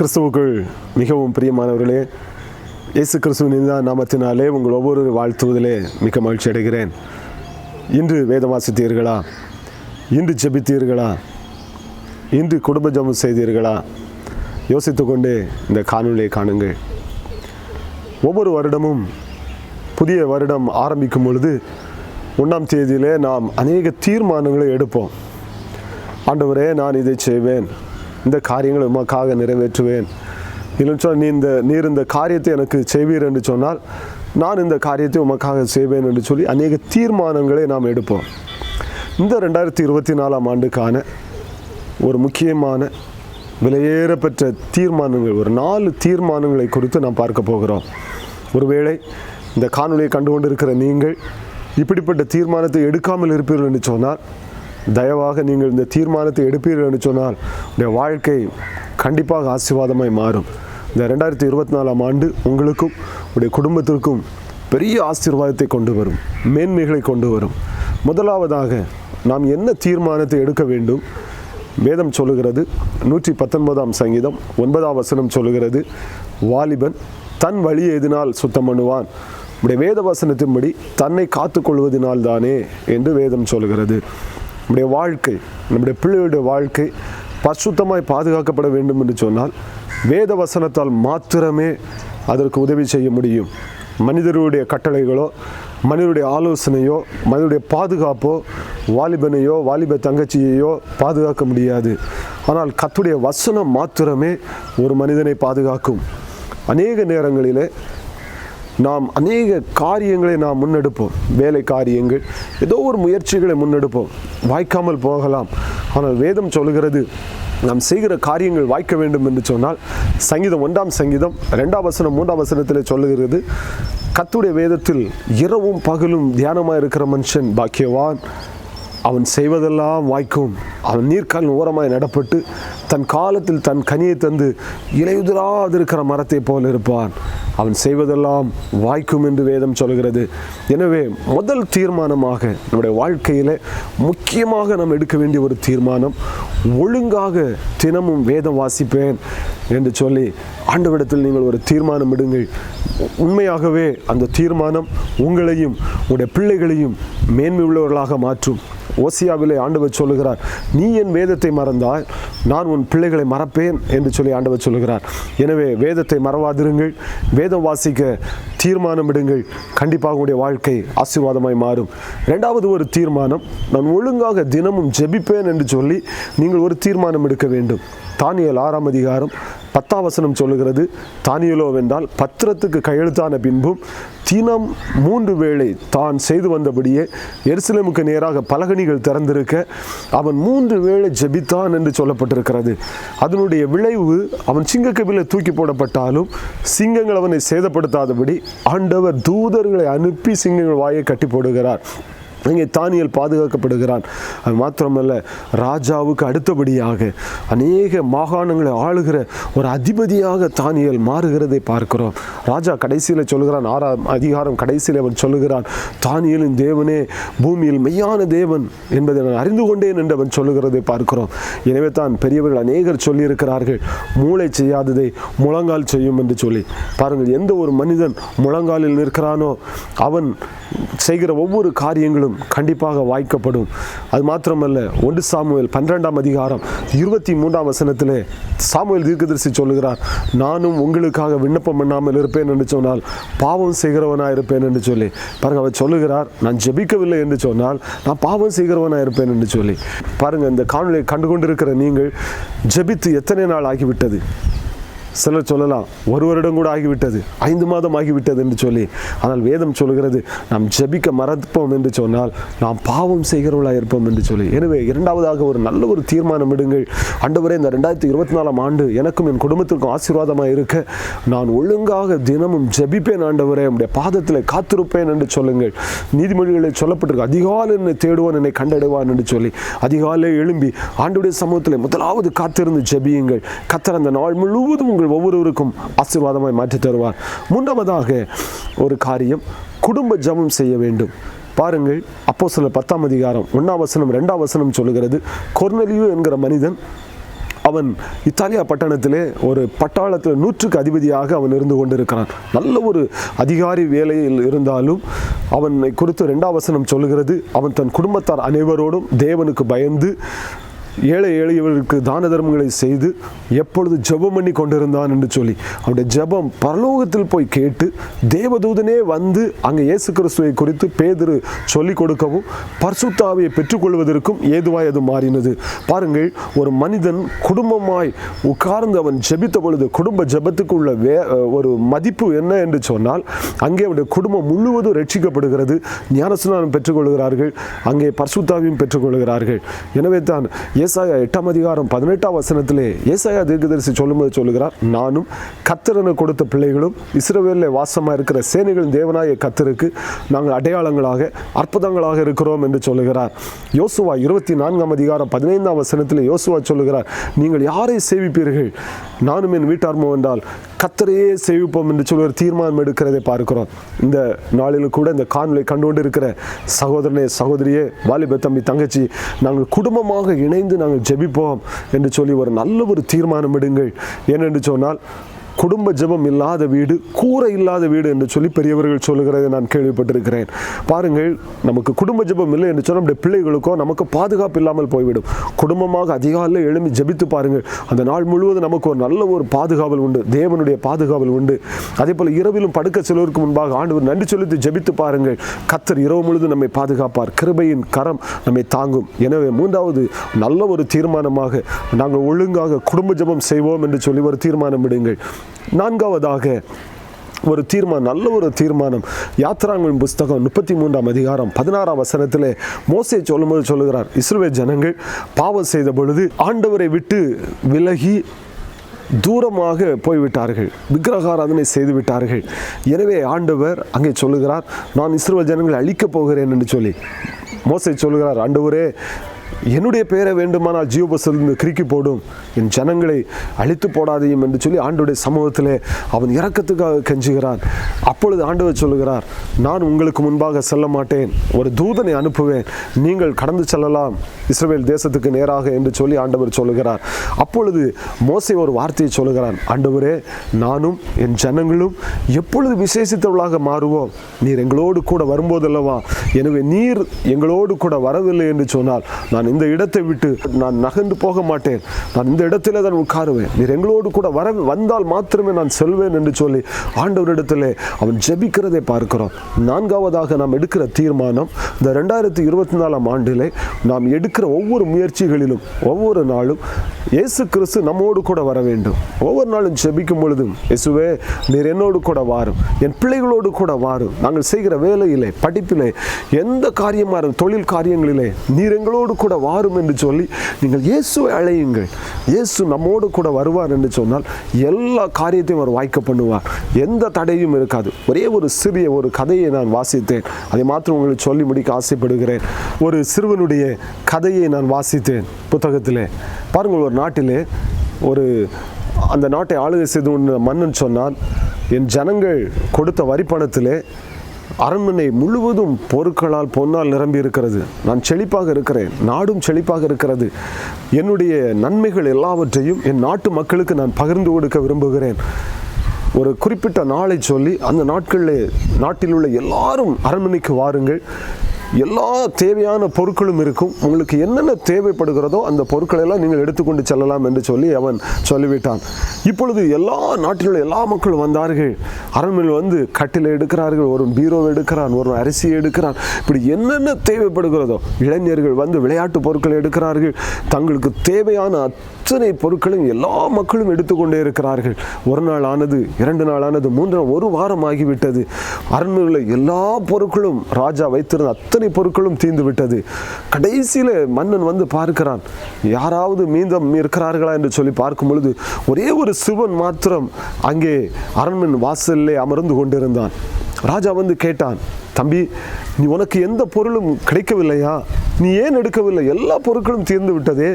கிறிஸ்துவுக்குள் மிகவும் பிரியமானவர்களே இயேசு கிறிஸ்துவின் நாமத்தினாலே உங்கள் ஒவ்வொரு வாழ்த்துவதிலே மிக்க மகிழ்ச்சி அடைகிறேன். இன்று வேதம் வாசித்தீர்களா? இன்று ஜெபித்தீர்களா? இன்று குடும்ப ஜபம் செய்தீர்களா? யோசித்துக்கொண்டே இந்த காணொலியை காணுங்கள். ஒவ்வொரு வருடமும் புதிய வருடம் ஆரம்பிக்கும் பொழுது ஒன்றாம் தேதியிலே நாம் அநேக தீர்மானங்களை எடுப்போம். ஆண்டவரே நான் இதை செய்வேன். இந்த காரியங்களை உமக்காக நிறைவேற்றுவேன். இல்லைன்னு சொன்னால் நீ இந்த நீர் இந்த காரியத்தை எனக்கு செய்வீர் என்று சொன்னால் நான் இந்த காரியத்தை உமக்காக செய்வேன் என்று சொல்லி அநேக தீர்மானங்களை நாம் எடுப்போம். இந்த ரெண்டாயிரத்தி இருபத்தி நாலாம் ஆண்டுக்கான ஒரு முக்கியமான விலையேறப்பெற்ற தீர்மானங்கள் ஒரு நாலு தீர்மானங்களை குறித்து நாம் பார்க்க போகிறோம். ஒருவேளை இந்த காணொலியை கண்டு கொண்டிருக்கிற நீங்கள் இப்படிப்பட்ட தீர்மானத்தை எடுக்காமல் இருப்பீர்கள் என்று சொன்னால் தயவாக நீங்கள் இந்த தீர்மானத்தை எடுப்பீர்கள் என்று சொன்னால் உடைய வாழ்க்கை கண்டிப்பாக ஆசீர்வாதமாய் மாறும். இந்த ரெண்டாயிரத்தி இருபத்தி நாலாம் ஆண்டு உங்களுக்கும் உடைய குடும்பத்திற்கும் பெரிய ஆசீர்வாதத்தை கொண்டு வரும் மேன்மைகளை கொண்டு வரும். முதலாவதாக நாம் என்ன தீர்மானத்தை எடுக்க வேண்டும்? வேதம் சொல்லுகிறது நூற்றி பத்தொன்பதாம் சங்கீதம் ஒன்பதாம் வசனம் சொல்லுகிறது வாலிபன் தன் வழியை எதினால் சுத்தம் பண்ணுவான். உடைய வேத வசனத்தின்படி தன்னை காத்துக்கொள்வதனால் தானே என்று வேதம் சொல்லுகிறது. நம்முடைய வாழ்க்கை நம்முடைய பிள்ளைகளுடைய வாழ்க்கை பசுத்தமாய் பாதுகாக்கப்பட வேண்டும் என்று சொன்னால் வேத வசனத்தால் மாத்திரமே அதற்கு உதவி செய்ய முடியும். மனிதருடைய கட்டளைகளோ மனிதனுடைய ஆலோசனையோ மனிதனுடைய பாதுகாப்போ வாலிபனையோ வாலிப தங்கச்சியையோ பாதுகாக்க முடியாது. ஆனால் கத்துடைய வசனம் மாத்திரமே ஒரு மனிதனை பாதுகாக்கும். அநேக நேரங்களிலே நாம் அநேக காரியங்களை நாம் முன்னெடுப்போம். வேலை காரியங்கள் ஏதோ ஒரு முயற்சிகளை முன்னெடுப்போம். வாய்க்காமல் போகலாம். ஆனால் வேதம் சொல்கிறது நாம் செய்கிற காரியங்கள் வாய்க்க வேண்டும் என்று சொன்னால் சங்கீதம் ஒன்றாம் சங்கீதம் ரெண்டாம் வசனம் மூன்றாம் வசனத்தில் சொல்லுகிறது கத்துடைய வேதத்தில் இரவும் பகலும் தியானமாக இருக்கிற மனுஷன் பாக்கியவான். அவன் செய்வதெல்லாம் வாய்க்கும். அவன் நீர்க்கால் ஓரமாய் நடப்பட்டு தன் காலத்தில் தன் கனியை தந்து இலையுதிராதிருக்கிற மரத்தை போல இருப்பான். அவன் செய்வதெல்லாம் வாய்க்கும் என்று வேதம் சொல்கிறது. எனவே முதல் தீர்மானமாக நம்முடைய வாழ்க்கையில் முக்கியமாக நாம் எடுக்க வேண்டிய ஒரு தீர்மானம் ஒழுங்காக தினமும் வேதம் வாசிப்பேன் என்று சொல்லி ஆண்டவிடத்தில் நீங்கள் ஒரு தீர்மானம் இடுங்கள். உண்மையாகவே அந்த தீர்மானம் உங்களையும் உங்களுடைய பிள்ளைகளையும் மேன்மை உள்ளவர்களாக மாற்றும். ஓசியாவிலே ஆண்டவர் சொல்லுகிறார் நீ என் வேதத்தை மறந்தால் நான் உன் பிள்ளைகளை மறப்பேன் என்று சொல்லி ஆண்டவர் சொல்லுகிறார். எனவே வேதத்தை மறவாதிருங்கள் வேதம் வாசிக்க தீர்மானமிடுங்கள். கண்டிப்பாக உங்களுடைய வாழ்க்கை ஆசீர்வாதமாய் மாறும். ரெண்டாவது ஒரு தீர்மானம் நான் ஒழுங்காக தினமும் ஜெபிப்பேன் என்று சொல்லி நீங்கள் ஒரு தீர்மானம் எடுக்க வேண்டும். தானியல் ஆறாம் அதிகாரம் பத்தாம் வசனம் சொல்லுகிறது தானியலோ வென்றால் பத்திரத்துக்கு கையெழுத்தான பின்பும் தினம் மூன்று வேளை தான் செய்து வந்தபடியே எருசலேமுக்கு நேராக பலகணிகள் திறந்திருக்க அவன் மூன்று வேளை ஜபித்தான் என்று சொல்லப்பட்டிருக்கிறது. அதனுடைய விளைவு அவன் சிங்கக்கபில தூக்கி போடப்பட்டாலும் சிங்கங்கள் அவனை சேதப்படுத்தாதபடி ஆண்டவர் தூதர்களை அனுப்பி சிங்கங்கள் வாயை கட்டி போடுகிறார். இங்கே தானியல் பாதுகாக்கப்படுகிறான். அது மாத்திரமல்ல ராஜாவுக்கு அடுத்தபடியாக அநேக மாகாணங்களை ஆளுகிற ஒரு அதிபதியாக தானியல் மாறுகிறதை பார்க்கிறோம். ராஜா கடைசியில் சொல்லுகிறான் ஆறாம் அதிகாரம் கடைசியில் அவன் சொல்லுகிறான் தானியலின் தேவனே பூமியில் மெய்யான தேவன் என்பதை நான் அறிந்து கொண்டேன் என்று அவன் சொல்லுகிறதை பார்க்கிறோம். எனவே தான் பெரியவர்கள் அநேகர் சொல்லியிருக்கிறார்கள் மூளை செய்யாததை முழங்கால் செய்யும் என்று சொல்லி. பாருங்கள் எந்த ஒரு மனிதன் முழங்காலில் நிற்கிறானோ அவன் செய்கிற ஒவ்வொரு காரியங்களும் கண்டிப்பாக வாய்க்கப்படும். அது மாத்திரமல்ல ஒன்று சாமுவேல் பன்னிரெண்டாம் அதிகாரம் இருபத்தி மூன்றாம் வசனத்தில் சாமுவேல் தீர்க்கதரிசி சொல்லுகிறார் நானும் உங்களுக்காக விண்ணப்பம் பண்ணாமல் இருப்பேன் என்று சொன்னால் பாவம் செய்கிறவனாக இருப்பேன் என்று சொல்லி. பாருங்க அவர் சொல்லுகிறார் நான் ஜெபிக்கவில்லை என்று சொன்னால் நான் பாவம் செய்கிறவனாக இருப்பேன் என்று சொல்லி. பாருங்க இந்த காணொலியை கண்டுகொண்டிருக்கிற நீங்கள் ஜெபித்து எத்தனை நாள் ஆகிவிட்டது? சிலர் சொல்லலாம் ஒரு வருடம் கூட ஆகிவிட்டது ஐந்து மாதம் ஆகிவிட்டது என்று சொல்லி. ஆனால் வேதம் சொல்கிறது நாம் ஜெபிக்க மறப்போம் என்று சொன்னால் நாம் பாவம் செய்கிறவர்களாக இருப்போம் என்று சொல்லி. எனவே இரண்டாவதாக ஒரு நல்ல ஒரு தீர்மானம் இடுங்கள் அண்டவரே இந்த ரெண்டாயிரத்தி இருபத்தி நாலாம் ஆண்டு எனக்கும் என் குடும்பத்திற்கும் ஆசீர்வாதமாக இருக்க. நான் ஒழுங்காக தினமும் ஜெபிப்பேன் ஆண்டவரே உடைய பாதத்தில் காத்திருப்பேன் என்று சொல்லுங்கள். நீதிமொழிகளில் சொல்லப்பட்டிருக்கு அதிகாலை என்னை தேடுவான் என்னை கண்டடைவான் என்று சொல்லி. அதிகாலை எழும்பி ஆண்டுடைய சமூகத்தில் முதலாவது காத்திருந்து ஜெபியுங்கள். கத்தர் அந்த நாள் முழுவதும் உங்கள் ஒவ்வொருவருக்கும் ஆசீர்வாதமாய் மாற்றி தருவார். மூன்றாவதாக ஒரு காரியம் குடும்ப ஜெபம் செய்ய வேண்டும். பாருங்கள் அப்போ சில பத்தாம் அதிகாரம் ஒன்றாம் வசனம் ரெண்டாம் வசனம் சொல்லுகிறது. கொர்னலியு என்கிற மனிதன் அவன் இத்தாலியா பட்டணத்திலே ஒரு பட்டாளத்தில் நூற்றுக்கு அதிபதியாக அவன் இருந்து கொண்டிருக்கிறான். நல்ல ஒரு அதிகாரி வேலையில் இருந்தாலும் அவனை குறித்து ரெண்டாம் வசனம் சொல்லுகிறது. அவன் தன் குடும்பத்தார் அனைவரோடும் தேவனுக்கு பயந்து ஏழை எளியவர்களுக்கு தான தர்மங்களை செய்து எப்பொழுது ஜெபம் பண்ணி கொண்டிருந்தான் என்று சொல்லி அவருடைய ஜெபம் பரலோகத்தில் போய் கேட்டு தேவதூதனே வந்து அங்கே இயேசு கிறிஸ்துவை குறித்து பேதிரு சொல்லிக் கொடுக்கவும் பர்சுத்தாவியை பெற்றுக்கொள்வதற்கும் ஏதுவாய் அது மாறினது. பாருங்கள் ஒரு மனிதன் குடும்பமாய் உட்கார்ந்து அவன் ஜெபித்த பொழுது குடும்ப ஜெபத்துக்கு உள்ள வே ஒரு மதிப்பு என்ன என்று சொன்னால் அங்கே அவனுடைய குடும்பம் முழுவதும் ரட்சிக்கப்படுகிறது ஞானஸ்நானம் பெற்றுக்கொள்கிறார்கள் அங்கே பர்சுத்தாவையும் பெற்றுக்கொள்கிறார்கள். எனவே தான் ஏசாயா எட்டாம் அதிகாரம் பதினெட்டாம் வசனத்திலே ஏசாயா தீர்க்கதரிசி சொல்லும்போது சொல்லுகிறார் நானும் கத்திரனை கொடுத்த பிள்ளைகளும் இஸ்ரவேலில் வாசமாக இருக்கிற சேனைகளின் தேவனாய கத்தருக்கு நாங்கள் அடையாளங்களாக அற்புதங்களாக இருக்கிறோம் என்று சொல்லுகிறார். யோசுவா இருபத்தி நான்காம் அதிகாரம் பதினைந்தாம் வசனத்தில் யோசுவா சொல்லுகிறார் நீங்கள் யாரை சேவிப்பீர்கள்? நானும் என் வீட்டார்மோ என்றால் கத்தரையே சேவிப்போம் என்று சொல்லி ஒரு தீர்மானம் எடுக்கிறதை பார்க்கிறோம். இந்த நாளில் கூட இந்த காணொளி கண்டுகொண்டு இருக்கிற சகோதரனே சகோதரியே வாலிப தம்பி தங்கச்சி நாங்கள் குடும்பமாக இணைந்து நாங்கள் ஜெபிப்போம் என்று சொல்லி ஒரு நல்ல ஒரு தீர்மானம் எடுங்கள். ஏனென்று சொன்னால் குடும்ப ஜெபம் இல்லாத வீடு கூரை இல்லாத வீடு என்று சொல்லி பெரியவர்கள் சொல்லுகிறதை நான் கேள்விப்பட்டிருக்கிறேன். பாருங்கள் நமக்கு குடும்ப ஜெபம் இல்லை என்று சொன்னால் நம்முடைய பிள்ளைகளுக்கோ நமக்கு பாதுகாப்பு இல்லாமல் போய்விடும். குடும்பமாக அதிகாலையில் எழும்பி ஜெபித்து பாருங்கள். அந்த நாள் முழுவதும் நமக்கு ஒரு நல்ல ஒரு பாதுகாவல் உண்டு. தேவனுடைய பாதுகாவல் உண்டு. அதே போல் இரவிலும் படுக்க செல்வதற்கு முன்பாக ஆண்டவர் நன்றி செலுத்தி ஜபித்து பாருங்கள். கத்தர் இரவு முழுதும் நம்மை பாதுகாப்பார். கிருபையின் கரம் நம்மை தாங்கும். எனவே மூன்றாவது நல்ல ஒரு தீர்மானமாக நாங்கள் ஒழுங்காக குடும்ப ஜெபம் செய்வோம் என்று சொல்லி ஒரு தீர்மானம் விடுங்கள். நான்காவதாக ஒரு தீர்மானம் நல்ல ஒரு தீர்மானம். யாத்ராங்களின் புஸ்தகம் முப்பத்தி மூன்றாம் அதிகாரம் பதினாறாம் வசனத்தில் மோசை சொல்லும்போது சொல்லுகிறார் இஸ்ரோவே ஜனங்கள் பாவம் செய்த பொழுது ஆண்டவரை விட்டு விலகி தூரமாக போய்விட்டார்கள். விக்கிரகாராதனை செய்து விட்டார்கள். எனவே ஆண்டவர் அங்கே சொல்லுகிறார் நான் இஸ்ரோ ஜனங்களை அழிக்கப் போகிறேன் என்று சொல்லி. மோசை சொல்லுகிறார் ஆண்டவரே என்னுடைய பெயரை வேண்டுமானால் ஜீவபசிலிருந்து கிறுக்கி போடும். என் ஜனங்களை அழித்து போடாதையும் என்று சொல்லி ஆண்டுடைய சமூகத்திலே அவன் இறக்கத்துக்காக கெஞ்சுகிறான். அப்பொழுது ஆண்டவர் சொல்லுகிறார் நான் உங்களுக்கு முன்பாக செல்ல மாட்டேன் ஒரு தூதனை அனுப்புவேன். நீங்கள் கடந்து செல்லலாம். இஸ்ரேல் தேசத்துக்கு நேராக என்று சொல்லி ஆண்டவர் சொல்லுகிறார். அப்பொழுது மோசை ஒரு வார்த்தையை சொல்லுகிறான் ஆண்டவரே நானும் என் ஜனங்களும் எப்பொழுது விசேஷித்தவர்களாக மாறுவோம். நீர் எங்களோடு கூட வரும்போதல்லவா? எனவே நீர் எங்களோடு கூட வரவில்லை என்று சொன்னால் நான் இந்த இடத்தை விட்டு நான் நகர்ந்து போக மாட்டேன். நான் இந்த இடத்துல தான் உட்காருவேன். நீர் எங்களோடு கூட வர வந்தால் மாத்திரமே நான் செல்வேன் என்று சொல்லி ஆண்டவரிடத்திலே அவன் ஜெபிக்கிறதை பார்க்கிறோம். நான்காவதாக நாம் எடுக்கிற தீர்மானம் இந்த ரெண்டாயிரத்தி இருபத்தி நாலாம் ஆண்டிலே நாம் எடுக்கிற ஒவ்வொரு முயற்சிகளிலும் ஒவ்வொரு நாளும் இயேசு கிறிஸ்து நம்மோடு கூட வர வேண்டும். ஒவ்வொரு நாளும் ஜெபிக்கும் பொழுதும் இயேசுவே நீர் என்னோடு கூட வாரும் என் பிள்ளைகளோடு கூட வாரும் நாங்கள் செய்கிற வேலையிலே படிப்பிலே எந்த காரியமாக தொழில் காரியங்களிலே நீர் எங்களோடு கூட வாரும் என்று சொல்லி நீங்கள் இயேசுவை அழையுங்கள். இயேசு நம்மோடு கூட வருவார் என்று சொன்னால் எல்லா காரியத்தையும் அவர் வாய்க்க பண்ணுவார். எந்த தடையும் இருக்காது. ஒரே ஒரு சிறிய ஒரு கதையை நான் வாசித்தேன். அதை மாத்திரம் உங்களுக்கு சொல்லி முடிக்க ஆசைப்படுகிறேன். ஒரு சிறுவனுடைய கதையை நான் வாசித்தேன் புத்தகத்திலே. பாருங்கள் ஒரு நாட்டிலே ஒரு அந்த நாட்டை ஆளுகை செய்து மன்னன் சொன்னால் என் ஜனங்கள் கொடுத்த வரிப்பணத்திலே அரண்மனை முழுவதும் பொருட்களால் பொன்னால் நிரம்பி இருக்கிறது. நான் செழிப்பாக இருக்கிறேன். நாடும் செழிப்பாக இருக்கிறது. என்னுடைய நன்மைகள் எல்லாவற்றையும் என் நாட்டு மக்களுக்கு நான் பகிர்ந்து கொடுக்க விரும்புகிறேன். ஒரு குறிப்பிட்ட நாளை சொல்லி அந்த நாட்களில் நாட்டில் உள்ள எல்லாரும் அரண்மனைக்கு வாருங்கள். எல்லா தேவையான பொருட்களும் இருக்கும். உங்களுக்கு என்னென்ன தேவைப்படுகிறதோ அந்த பொருட்களை எல்லாம் நீங்கள் எடுத்துக்கொண்டு செல்லலாம் என்று சொல்லி அவன் சொல்லிவிட்டான். இப்பொழுது எல்லா நாட்டிலுள்ள எல்லா மக்களும் வந்தார்கள். அரண்மனையில் வந்து கட்டில் எடுக்கிறார்கள் ஒரு பீரோவை எடுக்கிறான் ஒரு அரிசி எடுக்கிறான். இப்படி என்னென்ன தேவைப்படுகிறதோ இளைஞர்கள் வந்து விளையாட்டு பொருட்களை எடுக்கிறார்கள். தங்களுக்கு தேவையான அத்தனை பொருட்களையும் எல்லா மக்களும் எடுத்துக்கொண்டே இருக்கிறார்கள். ஒரு நாள் ஆனது இரண்டு நாள் ஆனது மூன்று நாள் ஒரு வாரம் ஆகிவிட்டது. அரண்மனையில் எல்லா பொருட்களும் ராஜா வைத்திருந்த அத்தனை பொருட்களும் தீர்ந்து விட்டது கடைசியில் மன்னன் வந்து பார்க்கிறான் யாராவது மீந்தம் இருக்கிறார்களா? என்று சொல்லி பார்க்கும் பொழுது ஒரே ஒரு சிவன் மாத்திரம் அங்கே அரண்மன் வாசலிலே அமர்ந்து கொண்டிருந்தான். ராஜா வந்து கேட்டான் தம்பி நீ உனக்கு எந்த பொருளும் கிடைக்கவில்லையா? நீ ஏன் எடுக்கவில்லை? எல்லா பொருட்களும் தீர்ந்து விட்டதே.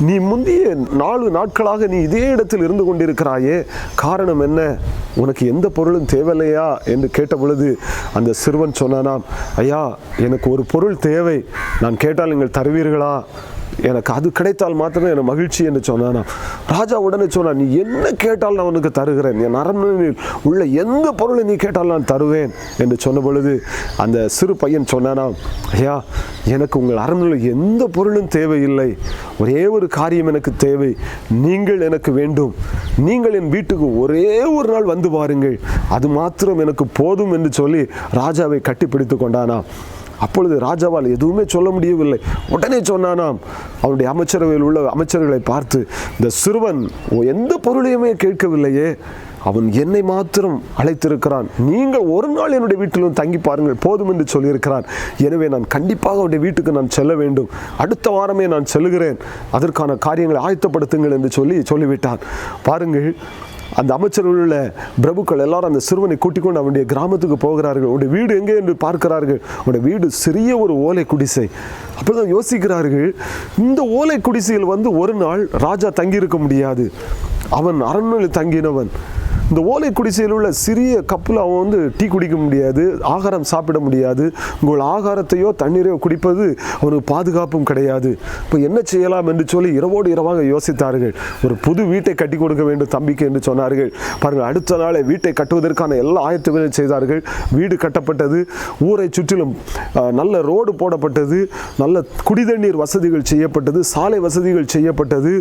நீ முந்தைய நாலு நாட்களாக நீ இதே இடத்தில் இருந்து கொண்டிருக்கிறாயே. காரணம் என்ன? உனக்கு எந்த பொருளும் தேவையில்லையா? என்று கேட்ட பொழுது அந்த சிறுவன் சொன்னானாம் ஐயா எனக்கு ஒரு பொருள் தேவை. நான் கேட்டால் நீங்கள் தருவீர்களா? எனக்கு அது கிடைத்தால் மாத்திரமே எனக்கு மகிழ்ச்சி என்று சொன்னானா. ராஜா உடனே சொன்னான் நீ என்ன கேட்டால் நான் உனக்கு தருகிறேன்? என் அரண்மனையில் உள்ள எந்த பொருளை நீ கேட்டால் நான் தருவேன்? என்று சொன்ன பொழுது அந்த சிறு பையன் சொன்னானா ஐயா எனக்கு உங்கள் அரண்மனையில் எந்த பொருளும் தேவையில்லை. ஒரே ஒரு காரியம் எனக்கு தேவை. நீங்கள் எனக்கு வேண்டும். நீங்கள் என் வீட்டுக்கு ஒரே ஒரு நாள் வந்து பாருங்கள். அது மாத்திரம் எனக்கு போதும் என்று சொல்லி ராஜாவை கட்டிப்பிடித்து கொண்டானா அப்பொழுது ராஜாவால் எதுவுமே சொல்ல முடியவில்லை. உடனே சொன்னானாம் அவனுடைய அமைச்சரவையில் உள்ள அமைச்சர்களை பார்த்து இந்த சிறுவன் எந்த பொருளையுமே கேட்கவில்லையே அவன் என்னை மாத்திரம் அழைத்திருக்கிறான். நீங்கள் ஒரு நாள் என்னுடைய வீட்டிலும் தங்கி பாருங்கள் போதும் என்று சொல்லியிருக்கிறான். எனவே நான் கண்டிப்பாக அவருடைய வீட்டுக்கு நான் செல்ல வேண்டும். அடுத்த வாரமே நான் செல்கிறேன் அதற்கான காரியங்களை ஆயத்தப்படுத்துங்கள் என்று சொல்லி சொல்லிவிட்டான். பாருங்கள் அந்த அமைச்சர்கள் உள்ள பிரபுக்கள் எல்லாரும் அந்த சிறுவனை கூட்டிக் கொண்டு அவனுடைய கிராமத்துக்கு போகிறார்கள். உடைய வீடு எங்கே என்று பார்க்கிறார்கள். உடைய வீடு சிறிய ஒரு ஓலை குடிசை. அப்போதான் யோசிக்கிறார்கள். இந்த ஓலை குடிசையில் வந்து ஒரு நாள் ராஜா தங்கியிருக்க முடியாது. அவன் அரண்மனையில் தங்கினவன். இந்த ஓலை குடிசையில் உள்ள சிறிய கப்பில் அவன் வந்து டீ குடிக்க முடியாது ஆகாரம் சாப்பிட முடியாது. உங்கள் ஆகாரத்தையோ தண்ணீரையோ குடிப்பது அவனுக்கு பாதுகாப்பும் கிடையாது. இப்போ என்ன செய்யலாம் என்று சொல்லி இரவோடு இரவாக யோசித்தார்கள். ஒரு புது வீட்டை கட்டி கொடுக்க வேண்டும் தம்பிக்கு என்று சொன்னார்கள். பாருங்கள் அடுத்த நாளை வீட்டை கட்டுவதற்கான எல்லா ஆயத்தங்களும் செய்தார்கள். வீடு கட்டப்பட்டது ஊரை சுற்றிலும் நல்ல ரோடு போடப்பட்டது நல்ல குடிதண்ணீர் வசதிகள் செய்யப்பட்டது சாலை வசதிகள் செய்யப்பட்டது.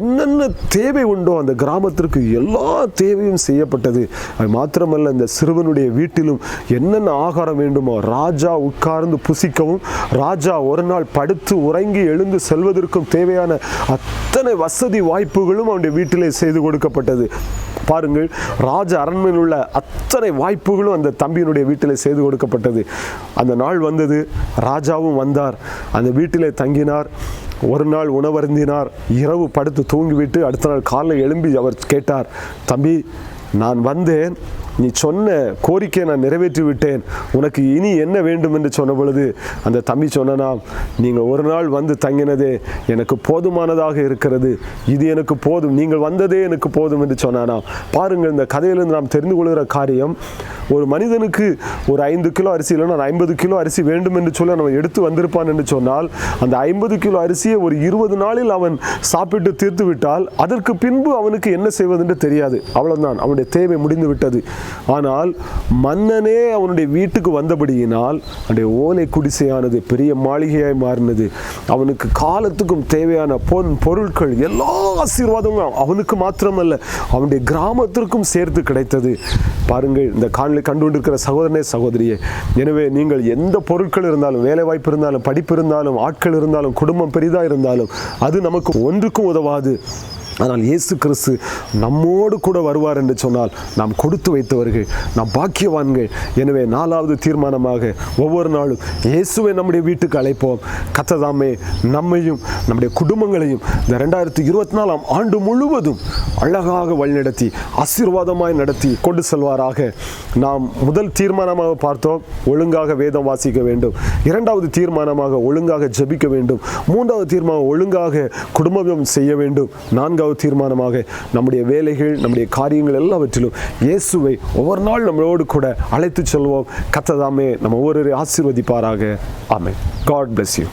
என்னென்ன தேவை உண்டோ அந்த கிராமத்திற்கு எல்லா தேவையும் செய்யப்பட்டது. அது மாத்திரமல்ல இந்த சிறுவனுடைய வீட்டிலும் என்னென்ன ஆகாரம் வேண்டுமோ ராஜா உட்கார்ந்து புசிக்கவும் ராஜா ஒரு நாள் படுத்து உறங்கி எழுந்து செல்வதற்கும் தேவையான அத்தனை வசதி வாய்ப்புகளும் அவனுடைய வீட்டிலே செய்து கொடுக்கப்பட்டது. பாருங்கள் ராஜ அரண்மையில் உள்ள அத்தனை வாய்ப்புகளும் அந்த தம்பியினுடைய வீட்டில் செய்து கொடுக்கப்பட்டது. அந்த நாள் வந்தது ராஜாவும் வந்தார். அந்த வீட்டிலே தங்கினார். ஒரு நாள் உணவருந்தினார். இரவு படுத்து தூங்கிவிட்டு அடுத்த நாள் காலைல எழும்பி அவர் கேட்டார் தம்பி நான் வந்தேன். நீ சொன்ன கோரிக்கையை நான் நிறைவேற்றி விட்டேன் உனக்கு இனி என்ன வேண்டும் என்று சொன்ன பொழுது அந்த தம்பி சொன்னனாம் நீங்கள் ஒரு நாள் வந்து தங்கினதே எனக்கு போதுமானதாக இருக்கிறது. இது எனக்கு போதும். நீங்கள் வந்ததே எனக்கு போதும் என்று சொன்னானாம். பாருங்கள் இந்த கதையிலிருந்து நாம் தெரிந்து கொள்கிற காரியம் ஒரு மனிதனுக்கு ஒரு ஐந்து கிலோ அரிசி இல்லைன்னா ஐம்பது கிலோ அரிசி வேண்டும் என்று சொல்லி அவன் எடுத்து வந்திருப்பான் என்று சொன்னால் அந்த ஐம்பது கிலோ அரிசியை ஒரு இருபது நாளில் அவன் சாப்பிட்டு தீர்த்து விட்டால் அதற்கு பின்பு அவனுக்கு என்ன செய்வதென்று தெரியாது. அவ்வளோதான் அவனுடைய தேவை முடிந்து விட்டது ஆனால் மன்னனே அவனுடைய வீட்டுக்கு வந்தபடியினால் அவனுடைய ஓலை குடிசையானது பெரிய மாளிகையாய் மாறினது. அவனுக்கு காலத்துக்கும் தேவையான பொன் பொருட்கள் எல்லா ஆசீர்வாதமும் அவனுக்கு மாத்திரமல்ல அவனுடைய கிராமத்திற்கும் சேர்த்து கிடைத்தது. பாருங்கள் இந்த காணொலி கண்டு கொண்டிருக்கிற சகோதரனே சகோதரியே எனவே நீங்கள் எந்த பொருட்கள் இருந்தாலும் வேலை வாய்ப்பு இருந்தாலும் படிப்பு இருந்தாலும் ஆட்கள் இருந்தாலும் குடும்பம் பெரிதாக இருந்தாலும் அது நமக்கு ஒன்றுக்கும் உதவாது. ஆனால் இயேசு கிறிஸ்து நம்மோடு கூட வருவார் என்று சொன்னால் நாம் கொடுத்து வைத்தவர்கள் நாம் பாக்கியவான்கள். எனவே நாலாவது தீர்மானமாக ஒவ்வொரு நாளும் இயேசுவை நம்முடைய வீட்டுக்கு அழைப்போம். கத்ததாமே நம்மையும் நம்முடைய குடும்பங்களையும் இந்த ரெண்டாயிரத்தி இருபத்தி நாலாம் ஆண்டு முழுவதும் அழகாக வழிநடத்தி ஆசீர்வாதமாய் நடத்தி கொண்டு செல்வாராக. நாம் முதல் தீர்மானமாக பார்த்தோம் ஒழுங்காக வேதம் வாசிக்க வேண்டும். இரண்டாவது தீர்மானமாக ஒழுங்காக ஜெபிக்க வேண்டும். மூன்றாவது தீர்மானம் ஒழுங்காக குடும்பம் செய்ய வேண்டும். நான்காவது தீர்மானமாக நம்முடைய வேலைகள் நம்முடைய காரியங்கள் எல்லாவற்றிலும் இயேசுவை ஒவ்வொரு நாள் நம்மளோடு கூட அழைத்து செல்வோம். கத்ததாமே நம்ம ஒவ்வொரு ஆசீர்வதிப்பாராக. ஆமே காட் பிளஸ் யூ